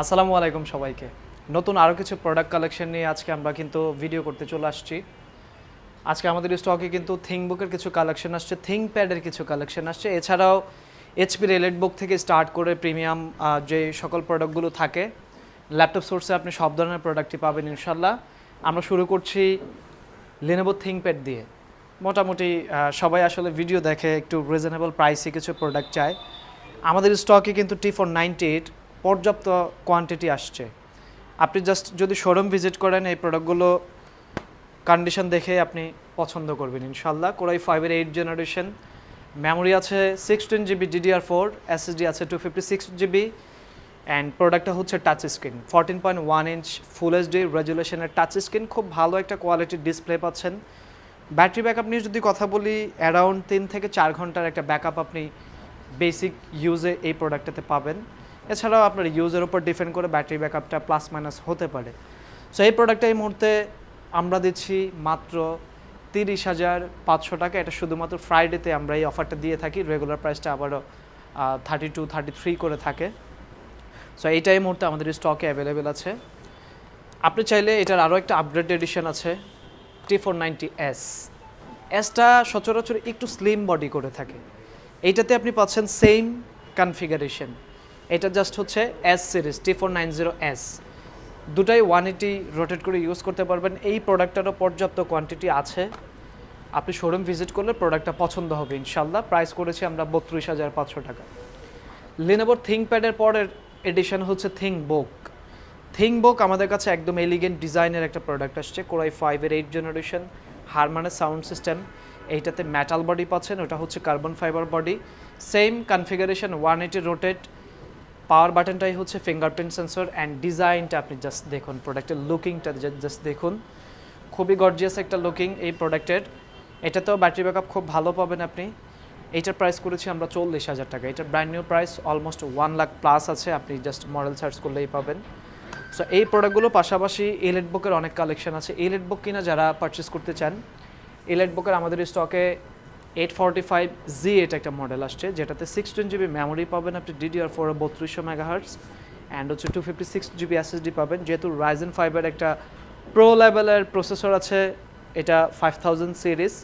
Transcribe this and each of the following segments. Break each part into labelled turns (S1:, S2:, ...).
S1: আসসালামু আলাইকুম সবাইকে। নতুন আরও কিছু প্রোডাক্ট কালেকশন নিয়ে আজকে আমরা কিন্তু ভিডিও করতে চলে আসছি। আজকে আমাদের স্টকে কিন্তু বুকের কিছু কালেকশন আসছে থিং প্যাডের কিছু কালেকশন আসছে। এছাড়াও এইচপি রেলেট বুক থেকে স্টার্ট করে প্রিমিয়াম যে সকল প্রোডাক্টগুলো থাকে ল্যাপটপ সোর্সে আপনি সব ধরনের প্রোডাক্টই পাবেন ইনশাল্লাহ আমরা শুরু করছি লেনোভো থিং প্যাড দিয়ে। মোটামুটি সবাই আসলে ভিডিও দেখে একটু রিজনেবল প্রাইসে কিছু প্রোডাক্ট চায়। আমাদের স্টকে কিন্তু টি ফোর নাইনটি এইট পর্যাপ্ত কোয়ান্টিটি আসছে। আপনি জাস্ট যদি শোরুম ভিজিট করেন, এই প্রোডাক্টগুলো কন্ডিশন দেখে আপনি পছন্দ করবেন ইনশাল্লাহ কোরাই ফাইভের এইট জেনারেশন মেমোরি আছে sixteen GB DDR four SSD আছে two fifty six GB and প্রোডাক্টটা হচ্ছে touch screen fourteen point one inch full HD রেজুলেশনের touch screen খুব ভালো একটা কোয়ালিটির ডিসপ্লে পাচ্ছেন। ব্যাটারি ব্যাকআপ নিয়ে যদি কথা বলি অ্যারাউন্ড তিন থেকে চার ঘণ্টার একটা ব্যাকআপ আপনি বেসিক ইউজে এই প্রোডাক্টটাতে পাবেন। এছাড়াও আপনার ইউজের উপর ডিপেন্ড করে ব্যাটারি ব্যাকআপটা প্লাস মাইনাস হতে পারে। সো এই প্রোডাক্টটা এই মুহূর্তে আমরা দিচ্ছি মাত্র তিরিশ হাজার পাঁচশো টাকা। এটা শুধুমাত্র ফ্রাইডেতে আমরা এই অফারটা দিয়ে থাকি। রেগুলার প্রাইসটা আবারও থার্টি টু থার্টি থ্রি করে থাকে। সো এইটা এই মুহূর্তে আমাদের স্টকে অ্যাভেলেবেল আছে। আপনি চাইলে এটার আরও একটা আপগ্রেড এডিশন আছে টি ফোর নাইনটি এস এসটা সচরাচর একটু স্লিম বডি করে থাকে। এইটাতে আপনি পাচ্ছেন সেম কনফিগারেশন এটা জাস্ট হচ্ছে S series T four nine zero S দুটাই ওয়ান এইটি রোটেট করে ইউজ করতে পারবেন। এই প্রোডাক্টটারও পর্যাপ্ত কোয়ান্টিটি আছে। আপনি শোরুম ভিজিট করলে প্রোডাক্টটা পছন্দ হবে ইনশাল্লাহ প্রাইস করেছি আমরা বত্রিশ হাজার পাঁচশো টাকা। লিনোভোর থিং প্যাডের পরের এডিশন হচ্ছে থিং বুক থিং বুক আমাদের কাছে একদম এলিগেন্ট ডিজাইনের একটা প্রোডাক্ট আসছে কোরাই ফাইভের এইট জেনারেশন হারমানের সাউন্ড সিস্টেম এইটাতে মেটাল বডি পাচ্ছেন, ওটা হচ্ছে carbon fibre body same configuration one eighty rotate power বাটনটাই হচ্ছে ফিঙ্গারপ্রিন্ট সেন্সর অ্যান্ড ডিজাইনটা আপনি জাস্ট দেখুন প্রোডাক্টের লুকিংটা জাস্ট দেখুন। খুবই গর্জিয়াস একটা লুকিং এই প্রোডাক্টের এটাতেও ব্যাটারি ব্যাকআপ খুব ভালো পাবেন আপনি। এইটার প্রাইস করেছি আমরা চল্লিশ হাজার টাকা। এটার brand new price almost one lakh plus আছে, আপনি জাস্ট মডেল সার্চ করলেই পাবেন। সো এই প্রোডাক্টগুলো পাশাপাশি এলেট বুকের অনেক কালেকশন আছে। এলেট বুক কিনা যারা পারচেস করতে চান এলেট বুকের আমাদের স্টকে এইট ফর্টি ফাইভ জি এটা একটা মডেল আসছে, যেটাতে সিক্সটিন জিবি মেমোরি পাবেন আপনি ডিডিআর ফোর বত্রিশশো মেগাহার্টস অ্যান্ড হচ্ছে two fifty six GB SSD পাবেন। যেহেতু রাইজেন ফাইভের একটা প্রো লেভেলের প্রসেসর আছে, এটা ফাইভ থাউজেন্ড সিরিজ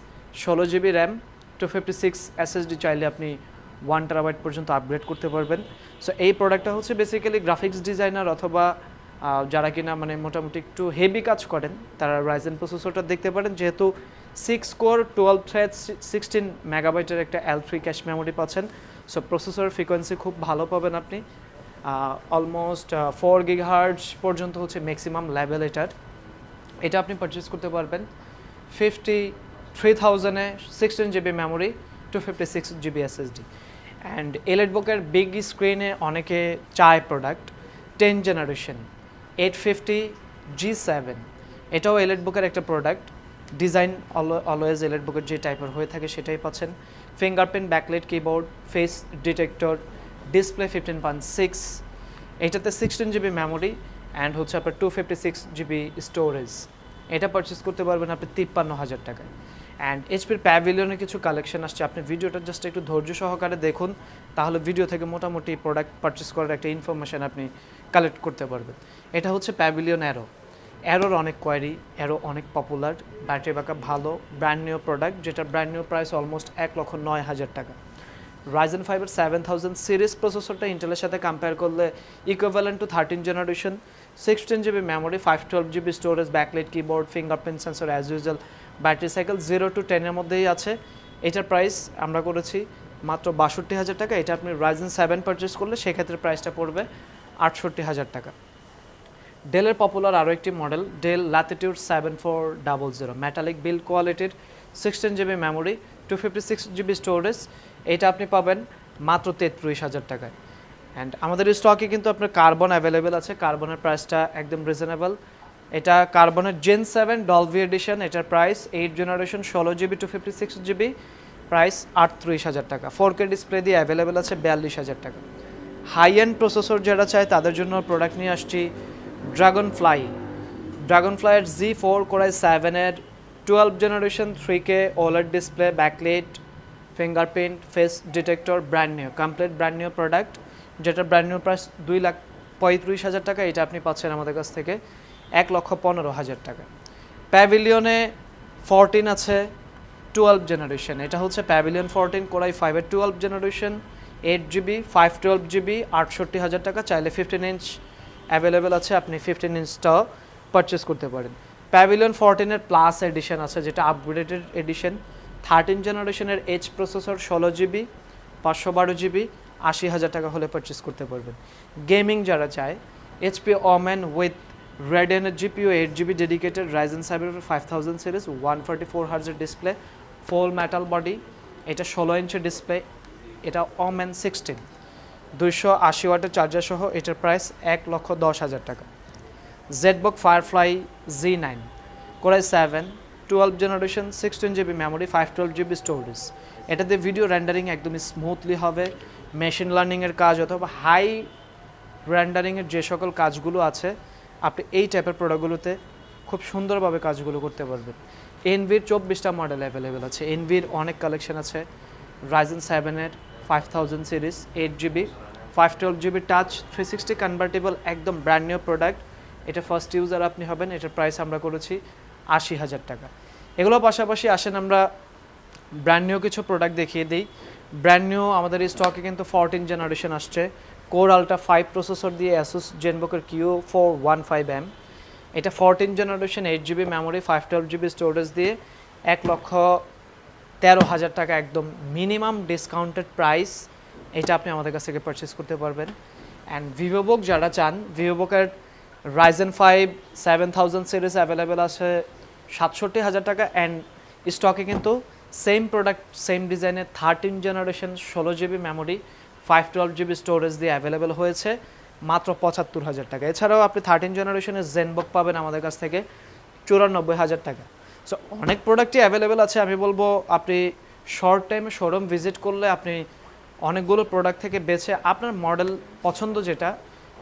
S1: ষোলো GB RAM two fifty six SSD চাইলে আপনি ওয়ান টেরাবাইট পর্যন্ত আপগ্রেড করতে পারবেন। সো এই প্রোডাক্টটা হচ্ছে বেসিক্যালি গ্রাফিক্স ডিজাইনার অথবা যারা কিনা মানে মোটামুটি একটু হেভি কাজ করেন, তারা রাইজেন প্রসেসরটা দেখতে পারেন। যেহেতু six core twelve thread sixteen মেগাবাইটের একটা এল থ্রি ক্যাশ মেমোরি পাচ্ছেন। সো প্রসেসর ফ্রিকোয়েন্সি খুব ভালো পাবেন আপনি। অলমোস্ট ফোর গিগাহার্টস পর্যন্ত হচ্ছে ম্যাক্সিমাম লেভেল এটার। এটা আপনি পারচেস করতে পারবেন। Fifty three থাউজেন্ডে sixteen GB memory two fifty six GB SSD and elite বুকের বিগ স্ক্রিনে অনেকে চায় product ten generation eight fifty G seven. এটাও এলেট বুকের একটা প্রোডাক্ট ডিজাইন অলওয়েজ এলেট বুকের যে টাইপের হয়ে থাকে সেটাই পাচ্ছেন। Fingerprint backlit keyboard face detector display fifteen point six এটাতে সিক্সটিন জিবি মেমোরি অ্যান্ড হচ্ছে আপনার two fifty six GB storage এটা পারচেস করতে পারবেন আপনি তিপ্পান্ন হাজার টাকায়। অ্যান্ড এইচপির প্যাভিলিয়নে কিছু কালেকশন আসছে। আপনি ভিডিওটা জাস্ট একটু ধৈর্য সহকারে দেখুন, তাহলে ভিডিও থেকে মোটামুটি প্রোডাক্ট পারচেস করার একটা ইনফরমেশন আপনি কালেক্ট করতে পারবেন। এটা হচ্ছে প্যাভিলিয়ন অ্যারো অ্যারোর অনেক কোয়ারি অ্যারো অনেক পপুলার ব্যাটারি ব্যাকআপ ভালো ব্র্যান্ড নিউ প্রোডাক্ট যেটা ব্র্যান্ড নিউ প্রাইস অলমোস্ট এক লক্ষ নয় হাজার টাকা। রাইজেন ফাইভের সেভেন থাউজেন্ড সিরিজ প্রসেসরটা ইন্টেলের সাথে কম্পেয়ার করলে equivalent to thirteen generation sixteen GB memory five twelve GB storage backlight keyboard fingerprint sensor as usual battery cycle zero two টেনের মধ্যেই আছে। এটার প্রাইস আমরা করেছি মাত্র বাষট্টি হাজার টাকা। এটা আপনি রাইজেন সেভেন পারচেস করলে সেক্ষেত্রে প্রাইসটা পড়বে আটষট্টি হাজার টাকা। ডেলের পপুলার আরও একটি model Dell Latitude seven four double zero metallic build কোয়ালিটির sixteen GB memory two fifty six GB storage এটা আপনি পাবেন মাত্র তেত্রিশ হাজার টাকায়। অ্যান্ড আমাদের স্টকে কিন্তু আপনার কার্বন অ্যাভেলেবেল আছে। কার্বনের প্রাইসটা একদম রিজনেবল এটা কার্বনের জেন সেভেন ডলভি এডিশন এটার প্রাইস এইট জেনারেশন ষোলো GB two fifty six GB price আটত্রিশ হাজার টাকা। ফোর কে ডিসপ্লে দিয়ে অ্যাভেলেবেল আছে বিয়াল্লিশ হাজার টাকা। হাই এন্ড প্রসেসর যারা চায়, তাদের জন্য প্রোডাক্ট নিয়ে আসছি ড্রাগন ফ্লাই ড্রাগন ফ্লাইয়ের জি ফোর কোরাই সেভেনের twelve generation three K OLED display backlit fingerprint face detector brand new complete brand new product যেটা ব্র্যান্ড নিউ প্রাইস দুই লাখ পঁয়ত্রিশ হাজার টাকা, এটা আপনি পাচ্ছেন আমাদের কাছ থেকে এক লক্ষ পনেরো হাজার টাকা। প্যাভিলিয়নে ফরটিন আছে টুয়েলভ জেনারেশন এটা হচ্ছে প্যাভিলিয়ন ফোরটিন কোরাই ফাইভের twelve generation eight GB five twelve GB আটষট্টি হাজার টাকা, চাইলে ফিফটিন ইঞ্চ অ্যাভেলেবেল আছে, আপনি ফিফটিন ইঞ্চটাও পারচেস করতে পারেন। প্যাভিলিয়ন ফোরটিনের প্লাস এডিশন আছে, যেটা আপগ্রেডেড এডিশন থার্টিন জেনারেশনের এইচ প্রসেসর ষোলো জিবি পাঁচশো বারো জিবি আশি হাজার টাকা হলে পারচেস করতে পারবেন। গেমিং যারা চায় HP Omen with রেডেনের GPU eight GB dedicated Ryzen সাইবের five thousand series one forty four হার্জের display full metal body এটা ষোলো ইঞ্চের ডিসপ্লে এটা ওম্যান সিক্সটিন দুইশো আশি ওয়াটের চার্জার সহ এটার প্রাইস এক লক্ষ দশ হাজার টাকা। ZBook Firefly G nine core i seven twelve generation sixteen GB memory five twelve GB storage এটাতে ভিডিও রেন্ডারিং একদমই স্মুথলি হবে। মেশিন লার্নিংয়ের কাজ অথবা হাই রেন্ডারিংয়ের যে সকল কাজগুলো আছে, আপনি এই টাইপের প্রোডাক্টগুলোতে খুব সুন্দরভাবে কাজগুলো করতে পারবেন। এনভির চব্বিশটা মডেল অ্যাভেলেবেল আছে। এনভির অনেক কালেকশন আছে। রাইজেন সেভেনের five thousand series eight GB five twelve GB touch three sixty convertible একদম ব্র্যান্ড নিউ প্রোডাক্ট এটা ফার্স্ট ইউজার আপনি হবেন। এটার প্রাইস আমরা করেছি আশি হাজার টাকা। এগুলো পাশাপাশি আসেন আমরা ব্র্যান্ড নিউ কিছু প্রোডাক্ট দেখিয়ে দিই। ব্র্যান্ড নিউ আমাদের এই স্টকে কিন্তু ফোরটিন জেনারেশন আসছে। কোর আলটা ফাইভ প্রসেসর দিয়ে Asus জেনবুকের Q four one five M এটা fourteen generation eight GB memory five twelve GB storage দিয়ে এক লক্ষ তেরো হাজার টাকা একদম মিনিমাম ডিসকাউন্টেড প্রাইস এটা আপনি আমাদের কাছ থেকে পারচেস করতে পারবেন। অ্যান্ড ভিভোবুক যারা চান ভিভোবুকের Ryzen five seven thousand series available আছে। সাতষট্টি হাজার টাকা অ্যান্ড স্টকে কিন্তু সেম প্রোডাক্ট সেম ডিজাইনের থার্টিন জেনারেশন ষোলো GB memory five twelve GB storage দিয়ে অ্যাভেলেবেল হয়েছে, মাত্র পঁচাত্তর হাজার টাকা। এছাড়াও আপনি থার্টিন জেনারেশনের জেনবক পাবেন আমাদের কাছ থেকে, চুরানব্বই হাজার টাকা। সো অনেক প্রোডাক্টই অ্যাভেলেবেল আছে, আমি বলব আপনি শর্ট টাইমে শোরুম ভিজিট করলে আপনি অনেকগুলো প্রোডাক্ট থেকে বেছে আপনার মডেল পছন্দ যেটা,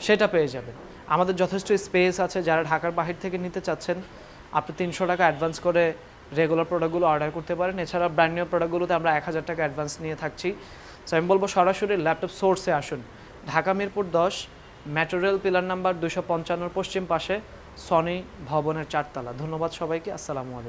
S1: সেটা পেয়ে যাবেন। আমাদের যথেষ্ট স্পেস আছে, যারা ঢাকার বাহির থেকে নিতে চাচ্ছেন আপনি তিনশো টাকা অ্যাডভান্স করে রেগুলার প্রোডাক্টগুলো অর্ডার করতে পারেন। এছাড়া ব্র্যান্ড নিউ প্রোডাক্টগুলোতে আমরা এক হাজার টাকা অ্যাডভান্স নিয়ে থাকছি। সো আমি বলব সরাসরি ল্যাপটপ সোর্সে আসুন। ঢাকা মিরপুর দশ ম্যাটেরিয়াল পিলার নাম্বার দুশো পঞ্চান্নর পশ্চিম পাশে সনি ভবনের চারতলা। ধন্যবাদ সবাইকে, আসসালামু আলাইকুম।